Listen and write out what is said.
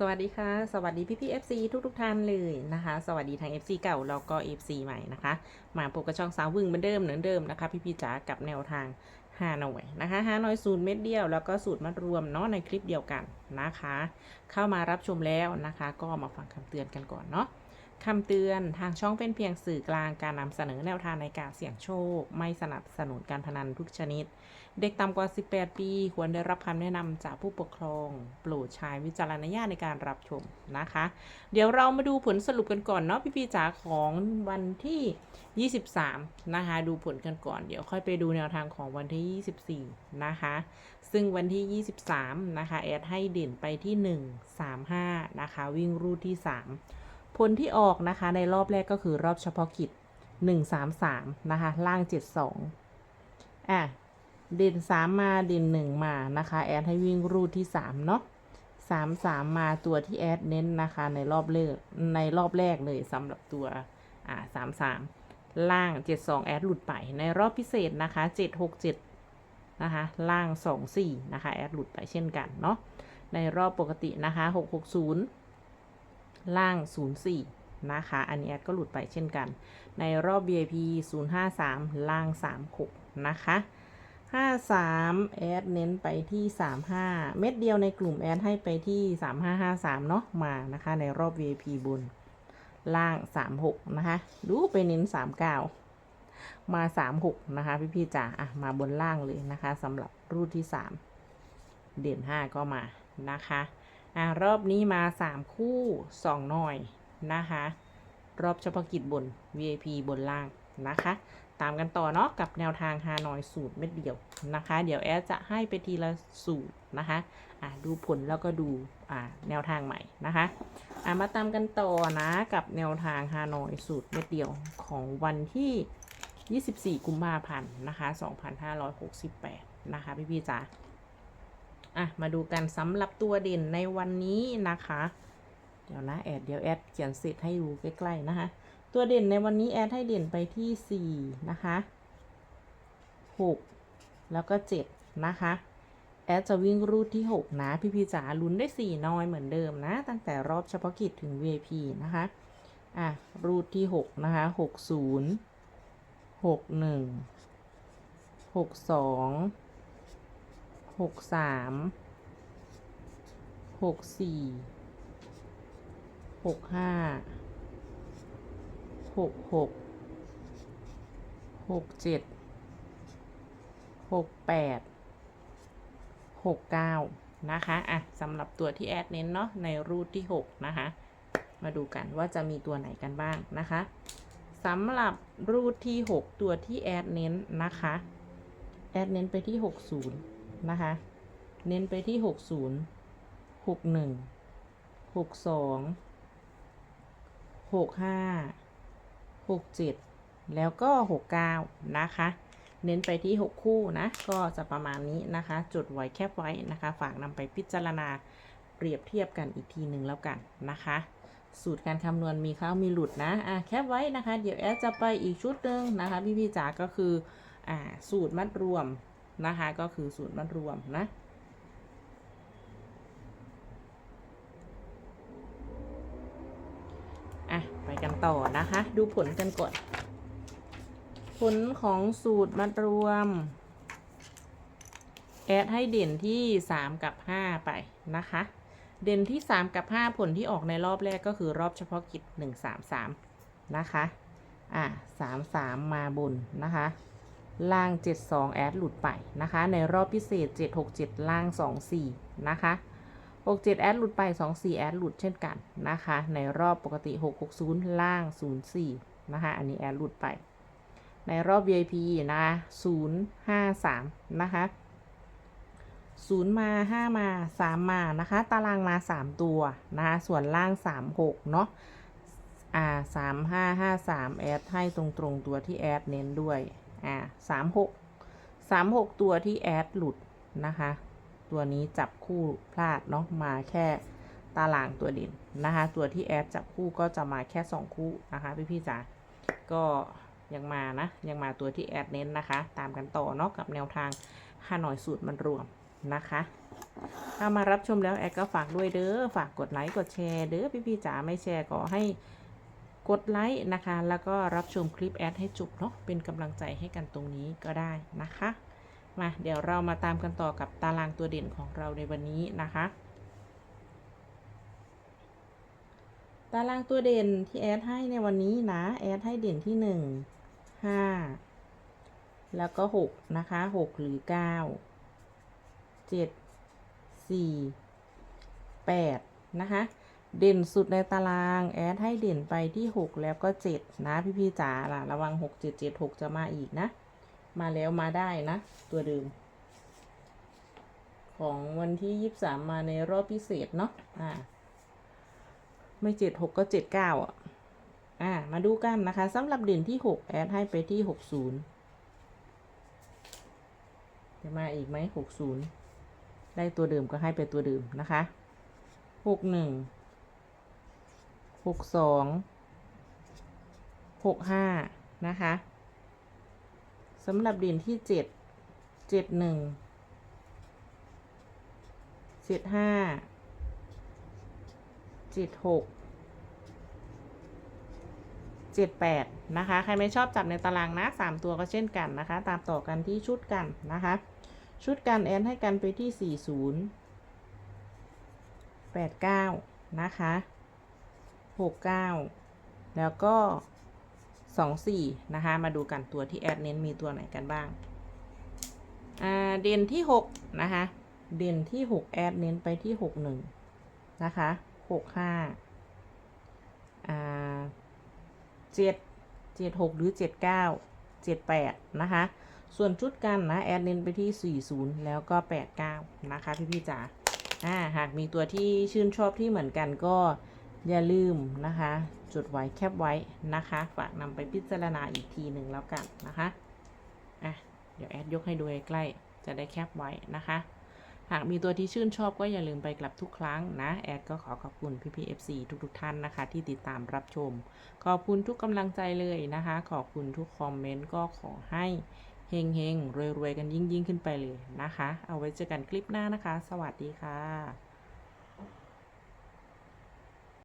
สวัสดีค่ะ สวัสดีพี่พี่ๆ FC ทุกทุกท่านเลยนะคะ สวัสดีทาง FC เก่าแล้วก็ FC ใหม่นะคะ มาพบกับช่องสาววึงเหมือนเดิมเหมือนเดิมนะคะ พี่พี่จ๋ากับแนวทางฮาหน่อยนะคะฮาหน่อยสูตรเม็ดเดียวแล้วก็สูตรมัดรวมเนาะในคลิปเดียวกันนะคะ เข้ามารับชมแล้วนะคะ ก็มาฟังคำเตือนกันก่อนเนาะ คำเตือนทางช่องเป็นเพียงสื่อกลางการนำเสนอแนวทางในการเสี่ยงโชค ไม่สนับสนุนการพนันทุกชนิด เด็กต่ำกว่า 18 ปี ควรได้รับคำแนะนำจากผู้ปกครอง โปรดใช้วิจารณญาณในการรับชมนะคะ เดี๋ยวเรามาดูผลสรุปกันก่อนเนาะพี่ๆจ๋าของวันที่ 23 นะคะ ดูผลกันก่อน เดี๋ยวค่อยไปดูแนวทางของวันที่ 24 นะคะ ซึ่งวันที่ 23 นะคะแอดให้เด่นไปที่ 1 3 5 นะคะ วิ่งรูดที่ 3 ผลที่ออกนะคะในรอบแรกก็คือรอบเฉพาะกิจ 1 3 3 นะคะ ล่าง 72 อะ เด่นสามมาเด่นหนึ่งมานะคะ แอดให้วิ่งรูดที่สามเนาะสามสามมาตัวที่แอดเน้นนะคะในรอบเลิกในรอบแรกเลยสำหรับตัวอ่าสามสามล่างเจ็ดสองแอดหลุดไปในรอบพิเศษนะคะเจ็ดหกเจ็ดนะคะ ล่างสองสี่นะคะ แอดหลุดไปเช่นกันเนาะในรอบปกตินะคะหกหกศูนย์ ล่างศูนย์สี่นะคะ อันนี้แอดก็หลุดไปเช่นกัน ในรอบ VIP 053 ล่าง 36 นะคะ 53 แอดเน้นไปที่ 35 เม็ดเดียวในกลุ่มแอดให้ไปที่ 3553 เนาะมานะคะ ในรอบ VIP บน ล่าง 36 นะคะ ดูไปเน้น 39 มา 36 นะคะ พี่ๆจ๋าอะ มาบนล่างเลยนะคะสำหรับรูดที่ 3 เด่น 5 ก็มานะคะ อะรอบนี้มา 3 คู่ 2 หน่อยนะคะ รอบเฉพาะกิจบน VIP บนล่างนะคะ ตามกันต่อเนาะกับแนวทางฮานอยสูตรเม็ดเดียวนะคะ เดี๋ยวแอดจะให้ไปทีละสูตรนะคะอะดูผลแล้วก็ดูอ่าแนวทางใหม่นะคะอะมาตามกันต่อนะกับแนวทางฮานอยสูตรเม็ดเดียวของวันที่ 24 กุมภาพันธ์นะคะ 2568 นะคะพี่พี่ๆจ๋า อะ มาดูกันสำหรับตัวเด่นในวันนี้นะคะ เดี๋ยวนะแอดเดี๋ยวแอดเขียนเสร็จให้ดูใกล้ๆนะคะ ตัวเด่นในวันนี้แอดให้เด่นไปที่4นะคะ6แล้วก็7นะคะแอดจะวิ่งรูทที่ 6 นะ พี่พีจ๋าลุ้นได้ 4 น้อยเหมือนเดิมนะ ตั้งแต่รอบเฉพาะกิจถึง VIP นะคะ อะ รูทที่ 6 นะคะ 60 61 62 63 64หกห้าหกหกหกเจ็ดหกแปดหกเก้านะคะ อะสำหรับตัวที่แอดเน้นเนาะในรูทที่หกนะคะ มาดูกันว่าจะมีตัวไหนกันบ้างนะคะสำหรับรูทที่หกตัวที่แอดเน้นนะคะ แอดเน้นไปที่หกศูนย์ นะคะ เน้นไปที่หกศูนย์หกหนึ่งหกสองหกห้าหกเจ็ดแล้วก็หกเก้านะคะ เน้นไปที่หกคู่นะ ก็จะประมาณนี้นะคะ จุดไว้แคบไว้นะคะ ฝากนำไปพิจารณาเปรียบเทียบกันอีกทีหนึ่งแล้วกันนะคะสูตรการคำนวณมีเข้ามีหลุดนะ อะแคบไว้นะคะ เดี๋ยวแอดจะไปอีกชุดหนึ่งนะคะ พี่พี่จ๋าก็คือ อ่า สูตรมัดรวม นะคะ ก็คือสูตรมัดรวมนะอะไปกันต่อนะคะ ดูผลกันก่อน ผลของสูตรมัดรวม แอดให้เด่นที่ 3 กับ 5 ไปนะคะ เด่นที่ 3 กับ 5 ผลที่ออกในรอบแรกก็คือรอบเฉพาะกิจ 1 3 3 นะคะ อะ 3 3 มาบนนะคะ ล่าง 7 2 แอดหลุดไปนะคะ ในรอบพิเศษ 7 6 7 ล่าง 2 4 นะคะ 67 แอดหลุดไป 24 แอดหลุดเช่นกันนะคะ ในรอบปกติ 660 ล่าง 04 นะคะ อันนี้แอดหลุดไป ในรอบ VIP นะคะ053 นะคะ0มา 5 มา 3 มานะคะ ตารางมา 3 ตัวนะคะ ส่วนล่าง 36 เนาะอ่า 35 53 แอดให้ตรงๆ ตัวที่แอดเน้นด้วย อ่า36 36ตัวที่แอดหลุดนะคะ ตัวนี้จับคู่พลาดเนาะมาแค่ตารางตัวเด่นนะคะ ตัวที่แอดจับคู่ก็จะมาแค่2คู่นะคะพี่พี่จ๋าก็ยังมานะ ยังมาตัวที่แอดเน้นนะคะ ตามกันต่อเนาะกับแนวทางฮานอยสูตรมันรวมนะคะถ้ามารับชมแล้วแอดก็ฝากด้วยเด้อฝากกดไลค์กดแชร์เด้อพี่ๆจ๋าไม่แชร์ก็ให้ กดไลค์นะคะ แล้วก็รับชมคลิปแอดให้จบเนาะเป็นกำลังใจให้กันตรงนี้ก็ได้นะคะ มาเดี๋ยวเรามาตามกันต่อกับตารางตัวเด่นของเราในวันนี้นะคะ ตารางตัวเด่นที่แอดให้ในวันนี้นะแอดให้เด่นที่หนึ่งห้าแล้วก็หกนะคะหกหรือเก้าเจ็ดสี่แปดนะคะ เด่นสุดในตาราง แอดให้เด่นไปที่หกแล้วก็เจ็ดนะ พี่พี่ๆจ๋าล่ะ ระวังหกเจ็ดเจ็ดหกจะมาอีกนะ มาแล้วมาได้นะ ตัวเดิม ของวันที่ยี่สามมาในรอบพิเศษเนาะอ่า ไม่เจ็ดหกก็เจ็ดเก้าอะ อ่า มาดูกันนะคะสำหรับเด่นที่หกแอดให้ไปที่หกศูนย์จะมาอีกไหมหกศูนย์ได้ตัวเดิมก็ให้ไปตัวเดิมนะคะหก หกสองหกห้านะคะสำหรับเด่นที่เจ็ดเจ็ดหนึ่งเจ็ดห้าเจ็ดหกเจ็ดแปดนะคะ ใครไม่ชอบจับในตารางนะสามตัวก็เช่นกันนะคะ ตามต่อกันที่ชุดกันนะคะ ชุดกันแอนให้กันไปที่สี่ศูนย์แปดเก้านะคะ หกเก้าแล้วก็สองสี่นะคะ มาดูกันตัวที่แอดเน้นมีตัวไหนกันบ้างอ่าเด่นที่หกนะคะ เด่นที่หกแอดเน้นไปที่หกหนึ่งนะคะหกห้าอ่าเจ็ดเจ็ดหกหรือเจ็ดเก้าเจ็ดแปดนะคะ ส่วนชุดกันนะ แอดเน้นไปที่สี่ศูนย์แล้วก็แปดเก้านะคะ พี่พี่จ๋าอ่าหากมีตัวที่ชื่นชอบที่เหมือนกันก็ อย่าลืมนะคะ จุดไว้แคปไว้นะคะ ฝากนำไปพิจารณาอีกทีหนึ่งแล้วกันนะคะ อะ เดี๋ยวแอดยกให้ดูใกล้ๆจะได้แคปไว้นะคะ หากมีตัวที่ชื่นชอบก็อย่าลืมไปกลับทุกครั้งนะ แอดก็ขอขอบคุณพี่พี FC ทุกๆท่านนะคะ ที่ติดตามรับชม ขอบคุณทุกกำลังใจเลยนะคะ ขอบคุณทุกคอมเมนต์ก็ขอให้เฮงเฮงๆรวยๆกันยิ่งยิ่งๆขึ้นไปเลยนะคะ เอาไว้เจอกันคลิปหน้านะคะ สวัสดีค่ะ